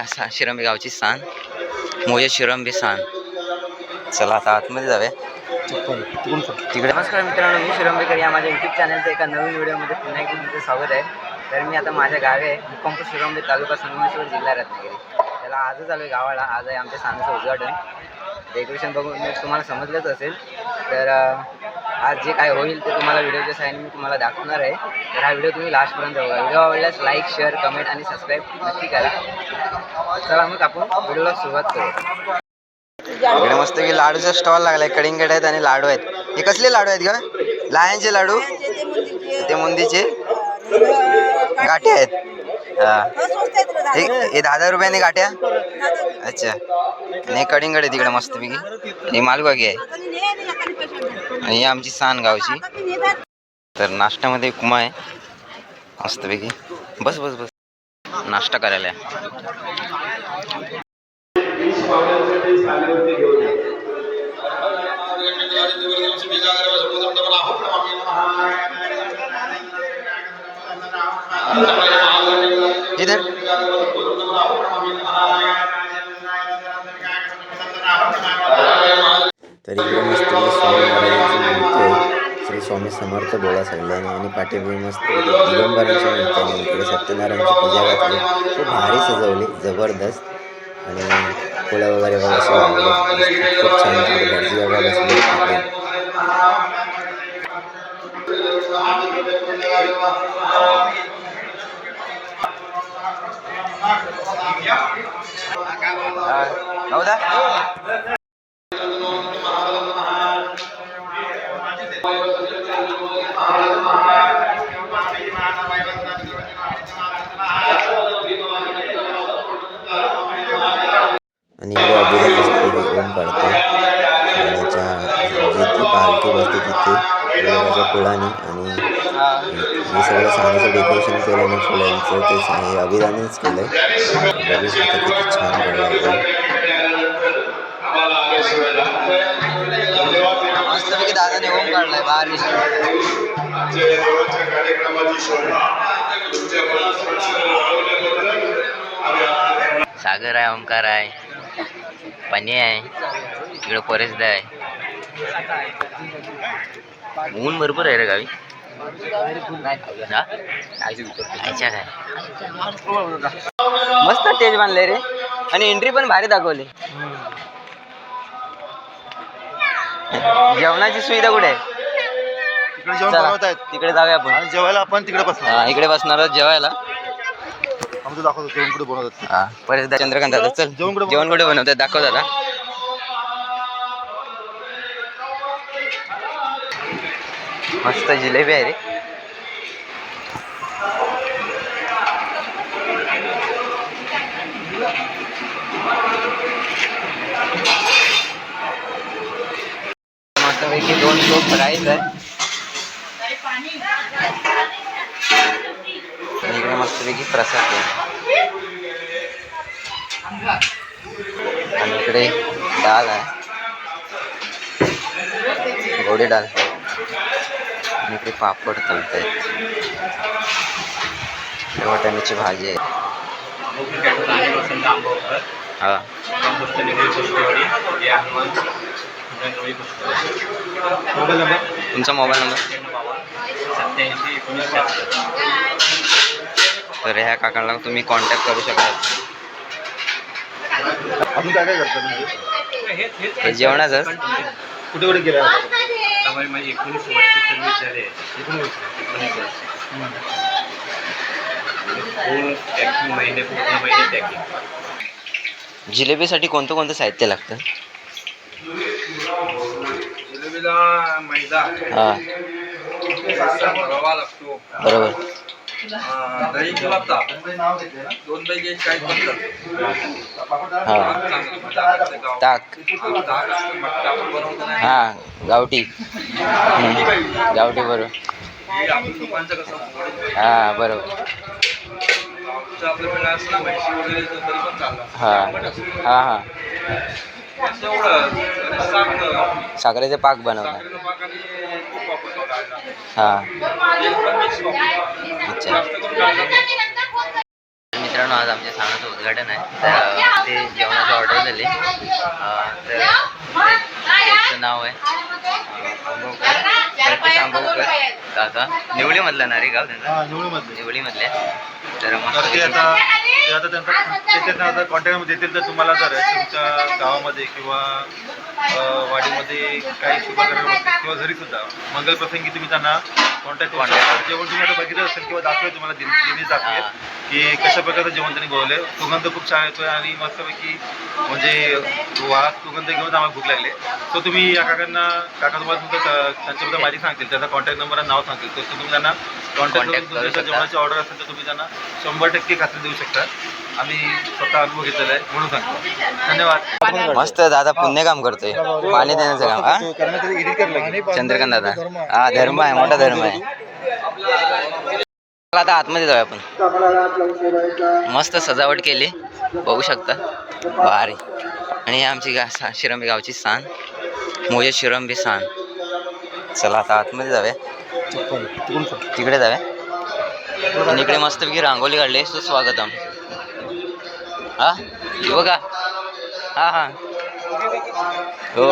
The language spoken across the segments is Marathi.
गा सा शिरंबे गावची सान. मोजे शिरंबे सान. चला आता आतमध्ये जाऊया. तिकडे. नमस्कार मित्रांनो मी शिरंबेकर या माझ्या यूट्यूब चॅनलच्या एका नवीन व्हिडिओमध्ये पुन्हा एकदा तुमचं स्वागत आहे. तर मी आता माझ्या गावी आहे मुक्कामपूर शिरंबे तालुका संगमेश्वर जिल्हा रत्नागिरी. त्याला आजच आलो आहे गावाला. आज आहे आमच्या सानाचं उद्घाटन. डेकोरेशन बघून तुम्हाला समजलंच असेल. तर आज जे काय होईल ते तुम्हाला व्हिडिओच्या साईन मी तुम्हाला दाखवणार आहे. तर हा व्हिडिओ तुम्ही लास्टपर्यंत बघा. व्हिडिओ आवडल्यास लाईक शेअर कमेंट आणि सबस्क्राईब नक्की करा. चला मग आपण व्हिडिओला सुरुवात करू. इकडे मस्त की लाडूचा स्टॉल लागलाय कडिंगड आहेत आणि लाडू आहेत. हे कसले लाडू आहेत का लायांचे लाडू? ते मुंदीचे. गाठे आहेत. हे. दहा दहा रुपयाने गाठ्या? अच्छा. आणि कडिंगड आहे तिकडे मस्तपैकी. हे मालबागी आहे. आणि आमची सान गावची तर नाश्त्यामध्ये उपमा आहे. मस्तपैकी. बस बस बस. नाश्ता करायला आहे. इधर तर इकडे मस्त स्वामी महाराजांची मूर्ती आहे श्री स्वामी समर्थ बोळा सगळ्यांनी आणि पाठीमागे मस्त दिगंबरांची मूर्ती इकडे सत्यनारायणची पूजा घातली. खूप भारी सजवली जबरदस्त. आणि फुलं वगैरे बघा असे लागले खूप छान तिकडे भटजी बाबा तिकडे गुलाबाच्या फुलाने आणि हे सगळं साण्याचं डेकोरेशन केलं आणि फुलांचं ते सा- हे अभिरानेच केलं बघू शकता किती छान काढलं मस्तपैकी दादाने ओम काढलाय भारी सागर आहे ओंकार आहे पाणी आहे इकडे परेशदा आहे. ऊन भरपूर आहे रे गावी? अच्छा काय मस्त स्टेज बांधले रे. आणि एंट्री पण भारी दाखवली. जेवणाची सुविधा कुठे आहे? तिकडे जाऊया आपण. जेवायला आपण तिकडे बसणार. हा, इकडे बसणार जेवायला. आमचं दाखवतो जेवण कुठे बनवतात हा परेशदा चंद्रकांत दादा चल. जेवण कुठे जेवण कुठे बनवतात दाखव दादा. मस्त जिलेबी आहे रे. मस्तपैकी दोन किलो फ्राईज आहे इकडे मस्तपैकी प्रसाद आहे. आणि इकडे डाळ आहे. गोडी डाळ आणि इकडे पापड तळत आहेत वाटाण्याची भाजी आहे. हा. मोबाईल नंबर तुमचा मोबाईल नंबर? तर ह्या काकांना तुम्ही कॉन्टॅक्ट करू शकता. अजून काय काय हे जेवणाचं? कुठे कुठे गेल्या माझी एकोणीस वर्ष सर्व्हिस झाली. पूर्ण महिने पूर्ण महिने पॅकिंग जिलेबीसाठी कोणतं कोणतं साहित्य लागतं? जिलेबीला मैदा. हा. रवा लागतो. बरोबर. दही दोन पैकी एक हा. ताक हा गावठी. गावठी बरोबर. हे हा बरोबर. हा. हा हा. साखरेचे पाक बनवतात साखरेचं पाक आणि तूप वापरतो डाळला. हा. अच्छा. मित्रांनो आज आमच्या सामानाचं उद्घाटन आहे. तर ते जेवणाची ऑर्डर झाली. तर नाव आहे. काका निवळीमधलं ना रे गाव त्यांचं? हा तर तर मस्त ते आता ते आता त्यांचा ते त्यांना आता कॉन्टॅक्टमध्ये येतील तर तुम्हाला जर तुमच्या गावामध्ये किंवा अं, वाडीमध्ये काही शुभकार्य असेल किंवा घरी सुद्धा मंगलप्रसंगी तुम्ही त्यांना कॉन्टॅक्ट करू शकता. जेवण तुम्ही आता बघितलं असेल किंवा दाखवेल तुम्हाला दिन- दिनेश दाखवेल की कशा प्रकारचं जेवण त्यांनी बनवलंय. सुगंध खूप छान येतोय आणि मस्तपैकी म्हणजे वास सुगंध घेऊन आम्हाला भूक लागले. सो तुम्ही या काकांना काका तुम्हाला तुमचं त्यांच्याबद्दल माहिती सांगतील त्याचा कॉन्टॅक्ट नंबर आणि नाव सांगतील. तर तुम्ही त्यांना कॉन्टॅक्ट करून तुमच्या. जेवणाची ऑर्डर असेल तर तुम्ही त्यांना शंभर टक्के खात्री देऊ शकता. आम्ही स्वतः अनुभव घेतलेला आहे म्हणून सांगतो. धन्यवाद. मस्त दादा पुण्य काम करतोय. पाणी देण्याचं काम. हा? चंद्रकांत दादा. हा धर्म आहे मोठा धर्म आहे. आता आतमध्ये जाऊया आपण. मस्त सजावट केली. बघू शकता. भारी. आणि ही आमची गा शिरंबी गावची सांग मोजे शिरंबी सांग चला आता आतमध्ये जाऊया. तिकडे जाऊया. आणि इकडे मस्तपैकी रांगोली काढली सुस्वागतम हा? बघा. हा हा. हो.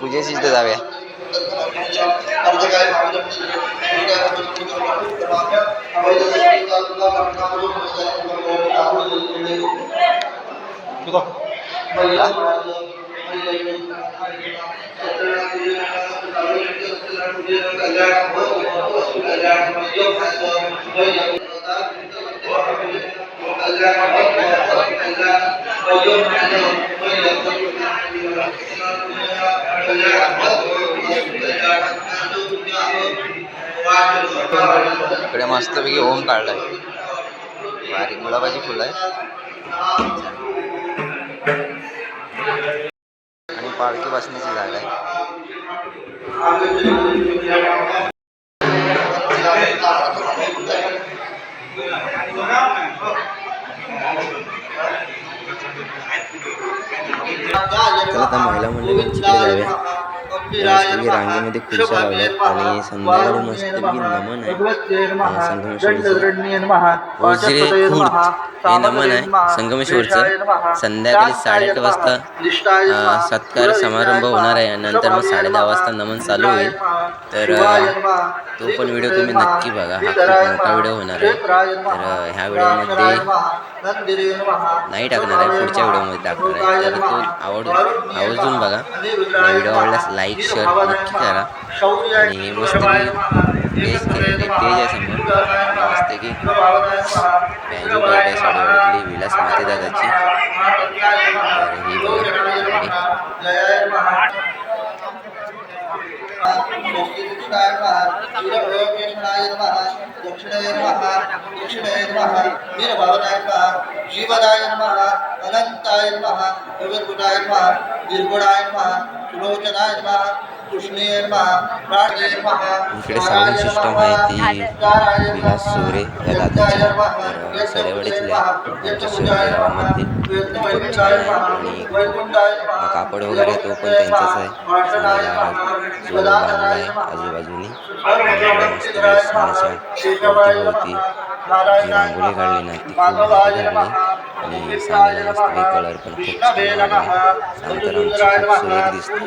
पूजेची इथं जाऊया. इकडे मस्तपैकी ओम काढलाय. भारी गुलाबाची फुलं आहे आणि पालखी बसण्याची जागा आहे. चला आता महिला मंडळी तिकडे जाऊया मस्तपैकी रांगेमध्ये खुर्च्या लावल्यात आणि संध्याकाळी मस्तपैकी नमन आहे. संगमेश्वरीचं हे नमन आहे. संगमेश्वरचं. संध्याकाळी साडेआठ वाजता सत्कार समारंभ होणार आहे. नंतर मग साडे दहा वाजता नमन चालू होईल. तर तो पण व्हिडिओ तुम्ही नक्की बघा. हा खूप मोठा व्हिडिओ होणार आहे. तर ह्या व्हिडिओमध्ये नाही टाकणार आहे पुढच्या व्हिडिओमध्ये टाकणार आहे तर तो आवड आवर्जून बघा व्हिडिओ आवडल्यास लाईक शेअर नक्की करा आणि मस्त टेज केलेली टेज आहे समोर मस्त की बँजो पार्ट आहे साडेवाडीतली विलास माते दादाची तर ही बघा आणि जीवदाय नमः अनंताय नमः प्रगुणाय नमः निर्गुणाय नमः सुलोचनाय नमः कृष्णेय नमः प्राणाय नमः इकडे साऊंड सिस्टम आहे ती विलास सोरे या दादाची आमच्या शिवराय खूप छान आहे आणि कापड वगैरे तो पण त्यांचाच आहे. जो बांधला आहे आजूबाजूनी जी रांगोळी काढली ना ती खूप आणि सांगायला मस्त कलर पण खूप छान लागले. सांगतर आमची खूप सुरेख दिसते.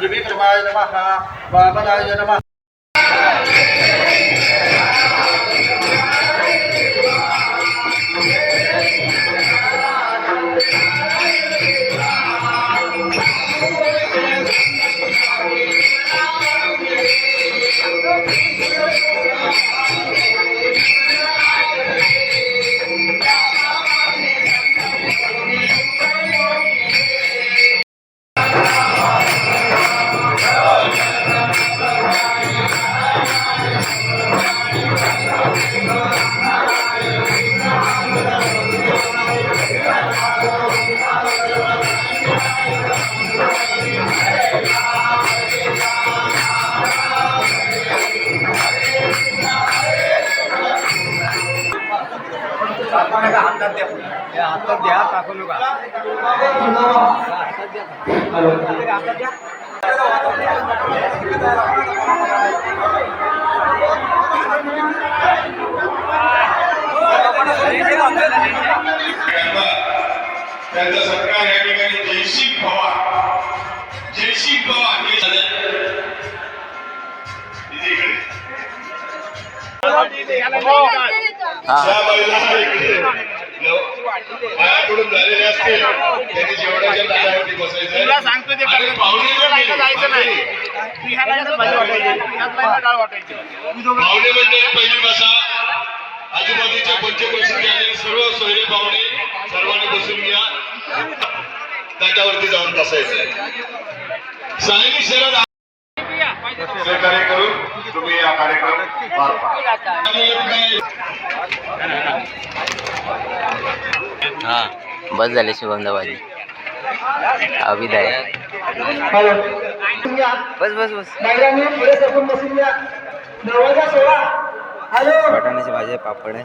Assalamualaikum warahmatullahi wabarakatuh. ते आणि पाहुणे जायचं नाही. म्हणजे ह्याला भाजी वाटायची ह्याला डाळ वाटायची. पाहुणे म्हणजे पहिली बसा आजूबाजूच्या पंचक्रोशीतले आलेले सर्व सोयरे पाहुणे सर्वांनी बसून घ्या. ताटावरती जाऊन बसायचं सायनी शरद सहकार्य करून तुम्ही हा कार्यक्रम पार पाडा. बस झाले शुभमदा भाजी अभिदाय बस बस बस. वाटाण्याची भाजी आहे, पापड आहे.